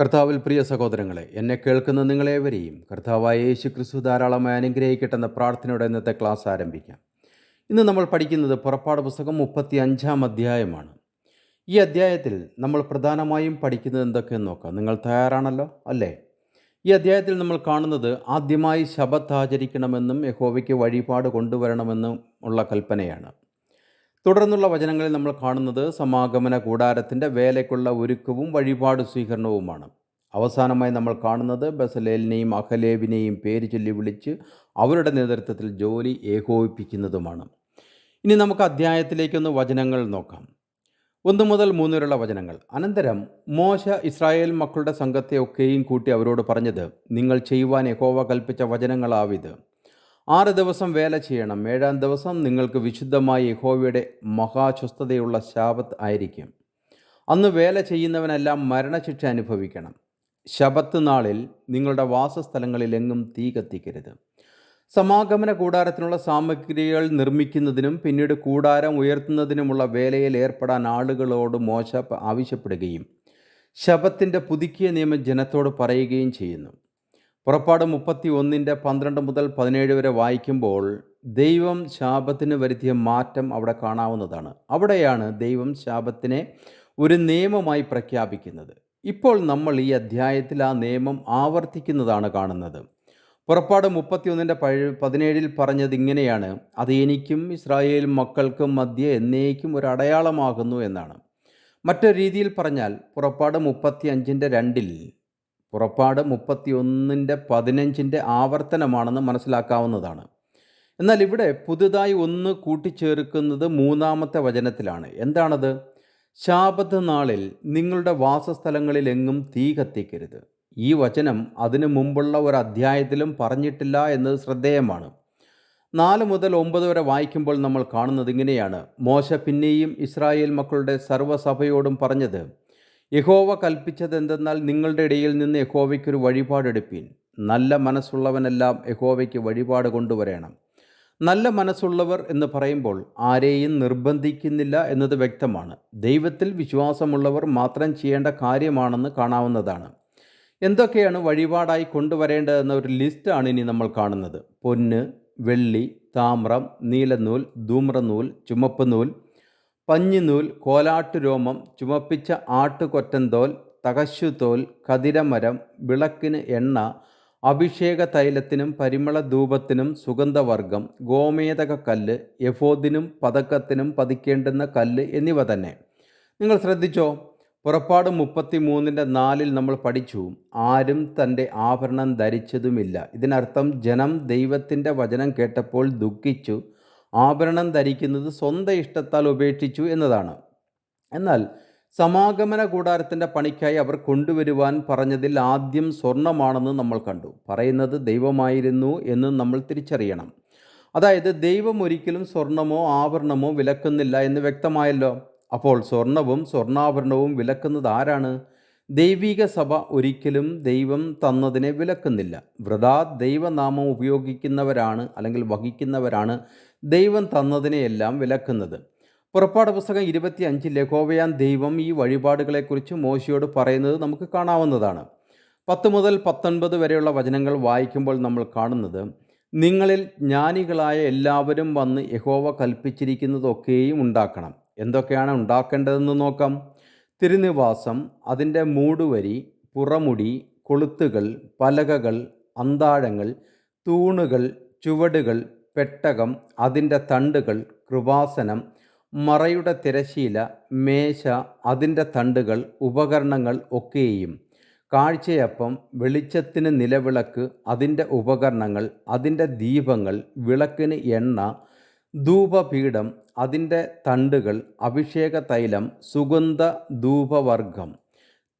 കർത്താവിൽ പ്രിയ സഹോദരങ്ങളെ എന്നെ കേൾക്കുന്ന നിങ്ങളേവരെയും കർത്താവായ യേശു ക്രിസ്തു ധാരാളമായി അനുഗ്രഹിക്കട്ടെന്ന പ്രാർത്ഥനയോടെ ഇന്നത്തെ ക്ലാസ് ആരംഭിക്കാം. ഇന്ന് നമ്മൾ പഠിക്കുന്നത് പുറപ്പാട് പുസ്തകം മുപ്പത്തി അഞ്ചാം അധ്യായമാണ്. ഈ അധ്യായത്തിൽ നമ്മൾ പ്രധാനമായും പഠിക്കുന്നത് എന്തൊക്കെയെന്ന് നോക്കാം. നിങ്ങൾ തയ്യാറാണല്ലോ? അല്ലേ? ഈ അധ്യായത്തിൽ നമ്മൾ കാണുന്നത് ആദ്യമായി ശബത്ത് ആചരിക്കണമെന്നും യഹോവയ്ക്ക് വഴിപാട് കൊണ്ടുവരണമെന്നും ഉള്ള കൽപ്പനയാണ്. തുടർന്നുള്ള വചനങ്ങളിൽ നമ്മൾ കാണുന്നത് സമാഗമന കൂടാരത്തിന്റെ വേലയ്ക്കുള്ള ഒരുക്കവും വഴിപാട് സ്വീകരണവുമാണ്. അവസാനമായി നമ്മൾ കാണുന്നത് ബസലേലിനെയും അഖലേബിനെയും പേര് ചൊല്ലി വിളിച്ച് അവരുടെ നേതൃത്വത്തിൽ ജോലി ഏകോപിപ്പിക്കുന്നതുമാണ്. ഇനി നമുക്ക് അധ്യായത്തിലേക്കൊന്ന് വചനങ്ങൾ നോക്കാം. ഒന്ന് മുതൽ മൂന്ന് വരെയുള്ള വചനങ്ങൾ. അനന്തരം മോശ ഇസ്രായേൽ മക്കളുടെ സംഘത്തെ ഒക്കെയും കൂട്ടി അവരോട് പറഞ്ഞത് നിങ്ങൾ ചെയ്യുവാൻ യഹോവ കൽപ്പിച്ച വചനങ്ങളാവിത്. ആറ് ദിവസം വേല ചെയ്യണം. ഏഴാം ദിവസം നിങ്ങൾക്ക് വിശുദ്ധമായ യഹോവയുടെ മഹാസ്വസ്ഥതയുള്ള ശാപത്ത് ആയിരിക്കും. അന്ന് വേല ചെയ്യുന്നവനെല്ലാം മരണശിക്ഷ അനുഭവിക്കണം. ശബത്ത് നാളിൽ നിങ്ങളുടെ വാസസ്ഥലങ്ങളിലെങ്ങും തീ കത്തിക്കരുത്. സമാഗമന കൂടാരത്തിനുള്ള സാമഗ്രികൾ നിർമ്മിക്കുന്നതിനും പിന്നീട് കൂടാരം ഉയർത്തുന്നതിനുമുള്ള വേലയിൽ ഏർപ്പെടാൻ ആളുകളോട് മോശ ആവശ്യപ്പെടുകയും ശബത്തിന്റെ പുതുക്കിയ നിയമം ജനത്തോട് പറയുകയും ചെയ്യുന്നു. പുറപ്പാട് മുപ്പത്തി ഒന്നിന്റെ പന്ത്രണ്ട് മുതൽ പതിനേഴ് വരെ വായിക്കുമ്പോൾ ദൈവം ശാപത്തിന് വരുത്തിയ മാറ്റം അവിടെ കാണാവുന്നതാണ്. അവിടെയാണ് ദൈവം ശാപത്തിനെ ഒരു നിയമമായി പ്രഖ്യാപിക്കുന്നത്. ഇപ്പോൾ നമ്മൾ ഈ അധ്യായത്തിൽ ആ നിയമം ആവർത്തിക്കുന്നതാണ് കാണുന്നത്. പുറപ്പാട് മുപ്പത്തിയൊന്നിന്റെ പഴ പതിനേഴിൽ പറഞ്ഞത് ഇങ്ങനെയാണ് അത് എനിക്കും ഇസ്രായേൽ മക്കൾക്കും മധ്യ എന്നേക്കും ഒരു അടയാളമാകുന്നു എന്നാണ്. മറ്റൊരു രീതിയിൽ പറഞ്ഞാൽ പുറപ്പാട് മുപ്പത്തി അഞ്ചിന്റെ രണ്ടിൽ പുറപ്പാട് മുപ്പത്തി ഒന്നിന്റെ പതിനഞ്ചിന്റെ ആവർത്തനമാണെന്ന് മനസ്സിലാക്കാവുന്നതാണ്. എന്നാൽ ഇവിടെ പുതുതായി ഒന്ന് കൂട്ടിച്ചേർക്കുന്നത് മൂന്നാമത്തെ വചനത്തിലാണ്. എന്താണത്? ശാപത്ത് നാളിൽ നിങ്ങളുടെ വാസസ്ഥലങ്ങളിലെങ്ങും തീ കത്തിക്കരുത്. ഈ വചനം അതിനു മുമ്പുള്ള ഒരു അധ്യായത്തിലും പറഞ്ഞിട്ടില്ല എന്നത് ശ്രദ്ധേയമാണ്. നാല് മുതൽ ഒമ്പത് വരെ വായിക്കുമ്പോൾ നമ്മൾ കാണുന്നത് ഇങ്ങനെയാണ്. മോശ പിന്നെയും ഇസ്രായേൽ മക്കളുടെ സർവസഭയോടും പറഞ്ഞത് യഹോവ കൽപ്പിച്ചത് എന്തെന്നാൽ നിങ്ങളുടെ ഇടയിൽ നിന്ന് യഹോവയ്ക്കൊരു വഴിപാടെടുപ്പീൻ നല്ല മനസ്സുള്ളവനെല്ലാം യഹോവയ്ക്ക് വഴിപാട് കൊണ്ടുവരണം. നല്ല മനസ്സുള്ളവർ എന്ന് പറയുമ്പോൾ ആരെയും നിർബന്ധിക്കുന്നില്ല എന്നത് വ്യക്തമാണ്. ദൈവത്തിൽ വിശ്വാസമുള്ളവർ മാത്രം ചെയ്യേണ്ട കാര്യമാണെന്ന് കാണാവുന്നതാണ്. എന്തൊക്കെയാണ് വഴിപാടായി കൊണ്ടുവരേണ്ടതെന്ന ഒരു ലിസ്റ്റാണ് ഇനി നമ്മൾ കാണുന്നത്. പൊന്ന് വെള്ളി താമ്രം നീലനൂൽ ധൂമ്രനൂൽ ചുമപ്പ് നൂൽ പഞ്ഞിനൂൽ കോലാട്ടുരോമം ചുമപ്പിച്ച ആട്ടുകൊറ്റന്തോൽ തകശുതോൽ കതിരമരം വിളക്കിന് എണ്ണ അഭിഷേക തൈലത്തിനും പരിമള ധൂപത്തിനും സുഗന്ധവർഗം ഗോമേതക കല്ല് യഫോദിനും പതക്കത്തിനും പതിക്കേണ്ടുന്ന കല്ല് എന്നിവ തന്നെ. നിങ്ങൾ ശ്രദ്ധിച്ചോ? പുറപ്പാട് മുപ്പത്തി മൂന്നിന്റെ നാലിൽ നമ്മൾ പഠിച്ചു ആരും തന്റെ ആഭരണം ധരിച്ചതുമില്ല. ഇതിനർത്ഥം ജനം ദൈവത്തിന്റെ വചനം കേട്ടപ്പോൾ ദുഃഖിച്ചു ആഭരണം ധരിക്കുന്നത് സ്വന്തം ഇഷ്ടത്താൽ ഉപേക്ഷിച്ചു എന്നതാണ്. എന്നാൽ സമാഗമന കൂടാരത്തിന്റെ പണിക്കായി അവർ കൊണ്ടുവരുവാൻ പറഞ്ഞതിൽ ആദ്യം സ്വർണമാണെന്ന് നമ്മൾ കണ്ടു. പറയുന്നത് ദൈവമായിരുന്നു എന്ന് നമ്മൾ തിരിച്ചറിയണം. അതായത് ദൈവം ഒരിക്കലും സ്വർണമോ ആഭരണമോ വിലക്കുന്നില്ല എന്ന് വ്യക്തമായല്ലോ. അപ്പോൾ സ്വർണവും സ്വർണാഭരണവും വിലക്കുന്നത് ആരാണ്? ദൈവിക സഭ ഒരിക്കലും ദൈവം തന്നതിനെ വിലക്കുന്നില്ല. വൃതാ ദൈവനാമം ഉപയോഗിക്കുന്നവരാണ് അല്ലെങ്കിൽ വഹിക്കുന്നവരാണ് ദൈവം തന്നതിനെയെല്ലാം വിലക്കുന്നത്. പുറപ്പാട് പുസ്തകം ഇരുപത്തി അഞ്ചിൽ ലഘോവയാൻ ദൈവം ഈ വഴിപാടുകളെക്കുറിച്ച് മോശയോട് പറയുന്നത് നമുക്ക് കാണാവുന്നതാണ്. പത്ത് മുതൽ പത്തൊൻപത് വരെയുള്ള വചനങ്ങൾ വായിക്കുമ്പോൾ നമ്മൾ കാണുന്നത് നിങ്ങളിൽ ജ്ഞാനികളായ എല്ലാവരും വന്ന് യഹോവ കൽപ്പിച്ചിരിക്കുന്നതൊക്കെയും ഉണ്ടാക്കണം. എന്തൊക്കെയാണ് ഉണ്ടാക്കേണ്ടതെന്ന് നോക്കാം. തിരുനിവാസം അതിന്റെ മൂടുവരി പുറമുടി കൊളുത്തുകൾ പലകകൾ അന്താഴങ്ങൾ തൂണുകൾ ചുവടുകൾ പെട്ടകം അതിന്റെ തണ്ടുകൾ കൃപാസനം മറയുടെ തിരശീല മേശ അതിന്റെ തണ്ടുകൾ ഉപകരണങ്ങൾ ഒക്കെയും. കാഴ്ചയപ്പം വെളിച്ചത്തിന് നിലവിളക്ക് അതിന്റെ ഉപകരണങ്ങൾ അതിന്റെ ദീപങ്ങൾ വിളക്കിന് എണ്ണ ധൂപപീഠം അതിന്റെ തണ്ടുകൾ അഭിഷേക തൈലം സുഗന്ധ ധൂപവർഗം.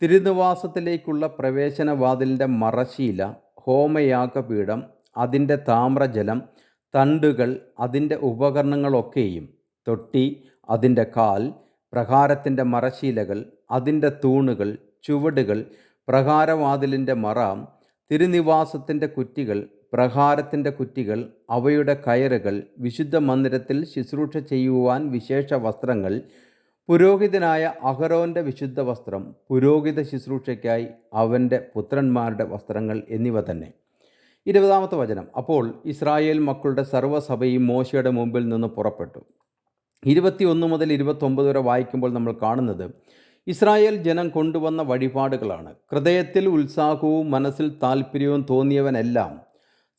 തിരുനിവാസത്തിലേക്കുള്ള പ്രവേശനവാതിലിന്റെ മറശീല ഹോമയാഗപീഠം അതിന്റെ താമ്രജലം തണ്ടുകൾ അതിന്റെ ഉപകരണങ്ങളൊക്കെയും. തൊട്ടി അതിന്റെ കാൽ പ്രകാരത്തിന്റെ മറശീലകൾ അതിന്റെ തൂണുകൾ ചുവടുകൾ പ്രകാരവാതിലിന്റെ മറ തിരുനിവാസത്തിന്റെ കുറ്റികൾ പ്രഹാരത്തിന്റെ കുറ്റികൾ അവയുടെ കയറുകൾ വിശുദ്ധ മന്ദിരത്തിൽ ശുശ്രൂഷ ചെയ്യുവാൻ വിശേഷ വസ്ത്രങ്ങൾ പുരോഹിതനായ അഹരോന്റെ വിശുദ്ധ വസ്ത്രം പുരോഹിത ശുശ്രൂഷയ്ക്കായി അവന്റെ പുത്രന്മാരുടെ വസ്ത്രങ്ങൾ എന്നിവ തന്നെ. ഇരുപതാമത്തെ വചനം. അപ്പോൾ ഇസ്രായേൽ മക്കളുടെ സർവസഭയും മോശയുടെ മുമ്പിൽ നിന്ന് പുറപ്പെട്ടു. ഇരുപത്തിയൊന്ന് മുതൽ ഇരുപത്തൊമ്പത് വരെ വായിക്കുമ്പോൾ നമ്മൾ കാണുന്നത് ഇസ്രായേൽ ജനം കൊണ്ടുവന്ന വഴിപാടുകളാണ്. ഹൃദയത്തിൽ ഉത്സാഹവും മനസ്സിൽ താല്പര്യവും തോന്നിയവനെല്ലാം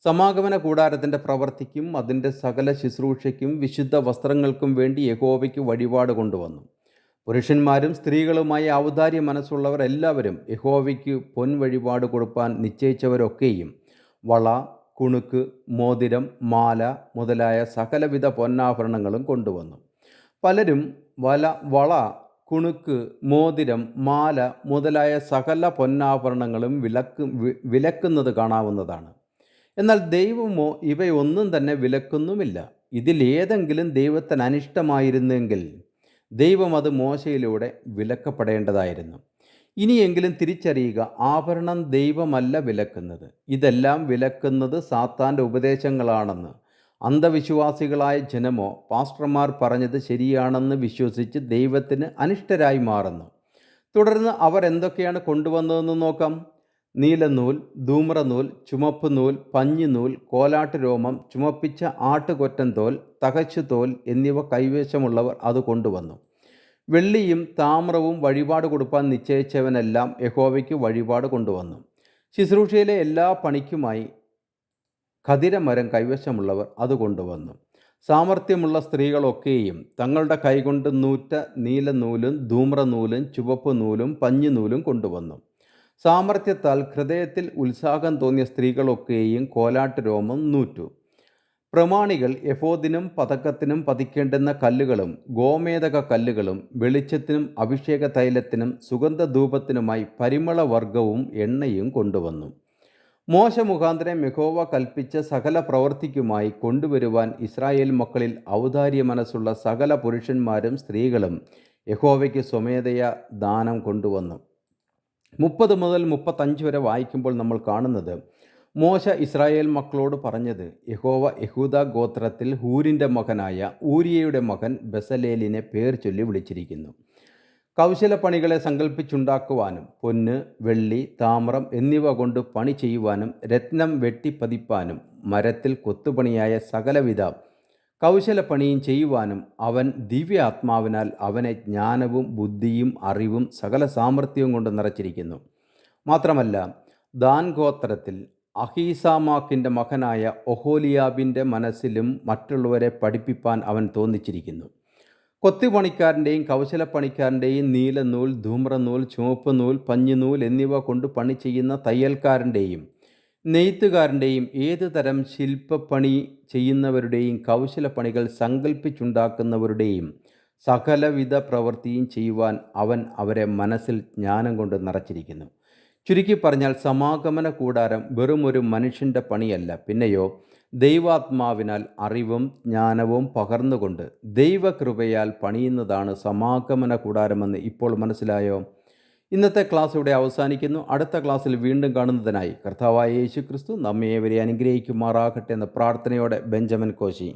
സമാഗമന കൂടാരത്തിന്റെ പ്രവർത്തിക്കും അതിന്റെ സകല ശുശ്രൂഷയ്ക്കും വിശുദ്ധ വസ്ത്രങ്ങൾക്കും വേണ്ടി യഹോവയ്ക്ക് വഴിപാട് കൊണ്ടുവന്നു. പുരുഷന്മാരും സ്ത്രീകളുമായി ഔദാര്യ മനസ്സുള്ളവർ എല്ലാവരും യഹോവയ്ക്ക് പൊൻ വഴിപാട് കൊടുപ്പാൻ നിശ്ചയിച്ചവരൊക്കെയും വള കുണുക്ക് മോതിരം മാല മുതലായ സകലവിധ പൊന്നാഭരണങ്ങളും കൊണ്ടുവന്നു. പലരും വല വള കുണുക്ക് മോതിരം മാല മുതലായ സകല പൊന്നാഭരണങ്ങളും വിലക്ക് വിലക്കുന്നത് കാണാവുന്നതാണ്. എന്നാൽ ദൈവമോ ഇവയൊന്നും തന്നെ വിലക്കുന്നുമില്ല. ഇതിലേതെങ്കിലും ദൈവത്തിന് അനിഷ്ടമായിരുന്നെങ്കിൽ ദൈവം അത് മോശയിലൂടെ വിലക്കപ്പെടേണ്ടതായിരുന്നു. ഇനിയെങ്കിലും തിരിച്ചറിയുക ആഭരണം ദൈവമല്ല വിലക്കുന്നത്. ഇതെല്ലാം വിലക്കുന്നത് സാത്താന്റെ ഉപദേശങ്ങളാണെന്ന്. അന്ധവിശ്വാസികളായ ജനമോ പാസ്റ്റർമാർ പറഞ്ഞത് ശരിയാണെന്ന് വിശ്വസിച്ച് ദൈവത്തിന് അനിഷ്ടരായി മാറുന്നു. തുടർന്ന് അവർ എന്തൊക്കെയാണ് കൊണ്ടുവന്നതെന്ന് നോക്കാം. നീലനൂൽ ധൂമ്രനൂൽ ചുമപ്പ് നൂൽ പഞ്ഞിനൂൽ കോലാട്ട് രോമം ചുമപ്പിച്ച ആട്ടുകൊറ്റൻ തോൽ തകച്ചു തോൽ എന്നിവ കൈവശമുള്ളവർ അത് കൊണ്ടുവന്നു. വെള്ളിയും താമ്രവും വഴിപാട് കൊടുപ്പാൻ നിശ്ചയിച്ചവനെല്ലാം യഹോവയ്ക്ക് വഴിപാട് കൊണ്ടുവന്നു. ശുശ്രൂഷയിലെ എല്ലാ പണിക്കുമായി ഖതിരമരം കൈവശമുള്ളവർ അത് കൊണ്ടുവന്നു. സാമർഥ്യമുള്ള സ്ത്രീകളൊക്കെയും തങ്ങളുടെ കൈകൊണ്ട് നൂറ്റ നീലനൂലും ധൂമ്രനൂലും ചുവപ്പ് നൂലും പഞ്ഞിനൂലും കൊണ്ടുവന്നു. സാമർഥ്യത്താൽ ഹൃദയത്തിൽ ഉത്സാഹം തോന്നിയ സ്ത്രീകളൊക്കെയും കോലാട്ട് രോമം നൂറ്റു. പ്രമാണികൾ എഫോദിനും പതക്കത്തിനും പതിക്കേണ്ടുന്ന കല്ലുകളും ഗോമേതക കല്ലുകളും വെളിച്ചത്തിനും അഭിഷേക തൈലത്തിനും സുഗന്ധധൂപത്തിനുമായി പരിമളവർഗവും എണ്ണയും കൊണ്ടുവന്നു. മോശ മുഖാന്തരം മെഹോവ കൽപ്പിച്ച സകല പ്രവൃത്തിക്കുമായി കൊണ്ടുവരുവാൻ ഇസ്രായേൽ മക്കളിൽ ഔദാര്യ മനസ്സുള്ള സകല പുരുഷന്മാരും സ്ത്രീകളും യഹോവയ്ക്ക് സ്വമേധയ ദാനം കൊണ്ടുവന്നു. മുപ്പത് മുതൽ മുപ്പത്തഞ്ച് വരെ വായിക്കുമ്പോൾ നമ്മൾ കാണുന്നത് മോശ ഇസ്രായേൽ മക്കളോട് പറഞ്ഞത് യഹോവ യഹൂദ ഗോത്രത്തിൽ ഹൂരിന്റെ മകനായ ഊരിയയുടെ മകൻ ബസലേലിനെ പേർ ചൊല്ലി വിളിച്ചിരിക്കുന്നു. കൗശലപ്പണികളെ സങ്കല്പിച്ചുണ്ടാക്കുവാനും പൊന്ന് വെള്ളി താമ്രം എന്നിവ കൊണ്ട് പണി ചെയ്യുവാനും രത്നം വെട്ടിപ്പതിപ്പാനും മരത്തിൽ കൊത്തുപണിയായ സകലവിധ കൗശലപ്പണിയും ചെയ്യുവാനും അവൻ ദിവ്യാത്മാവിനാൽ അവനെ ജ്ഞാനവും ബുദ്ധിയും അറിവും സകല സാമർഥ്യവും കൊണ്ട് നിറച്ചിരിക്കുന്നു. മാത്രമല്ല ദാൻ ഗോത്രത്തിൽ അഹീസാമാക്കിന്റെ മകനായ ഒഹോലിയാബിന്റെ മനസ്സിലും മറ്റുള്ളവരെ പഠിപ്പിപ്പാൻ അവൻ തോന്നിച്ചിരിക്കുന്നു. കൊത്തുപണിക്കാരന്റെയും കൗശലപ്പണിക്കാരന്റെയും നീലനൂൽ ധൂമ്രനൂൽ ചുവപ്പ് നൂൽ പഞ്ഞിനൂൽ എന്നിവ കൊണ്ട് പണി ചെയ്യുന്ന തയ്യൽക്കാരന്റെയും നെയ്ത്തുകാരന്റെയും ഏത് തരം ശില്പപ്പണി ചെയ്യുന്നവരുടെയും കൗശലപ്പണികൾ സങ്കല്പിച്ചുണ്ടാക്കുന്നവരുടെയും സകലവിധ പ്രവൃത്തിയും ചെയ്യുവാൻ അവൻ അവരെ മനസ്സിൽ ജ്ഞാനം കൊണ്ട് നിറച്ചിരിക്കുന്നു. ചുരുക്കി പറഞ്ഞാൽ സമാഗമന കൂടാരം വെറും ഒരു മനുഷ്യന്റെ പണിയല്ല. പിന്നെയോ ദൈവാത്മാവിനാൽ അറിവും ജ്ഞാനവും പകർന്നുകൊണ്ട് ദൈവകൃപയാൽ പണിയുന്നതാണ് സമാഗമന കൂടാരമെന്ന് ഇപ്പോൾ മനസ്സിലായോ? ഇന്നത്തെ ക്ലാസ് ഇവിടെ അവസാനിക്കുന്നു. അടുത്ത ക്ലാസ്സിൽ വീണ്ടും കാണുന്നതിനായി കർത്താവായ യേശു ക്രിസ്തു നമ്മയെ വരെ അനുഗ്രഹിക്കുമാറാകട്ടെ എന്ന പ്രാർത്ഥനയോടെ ബെഞ്ചമിൻ കോശി.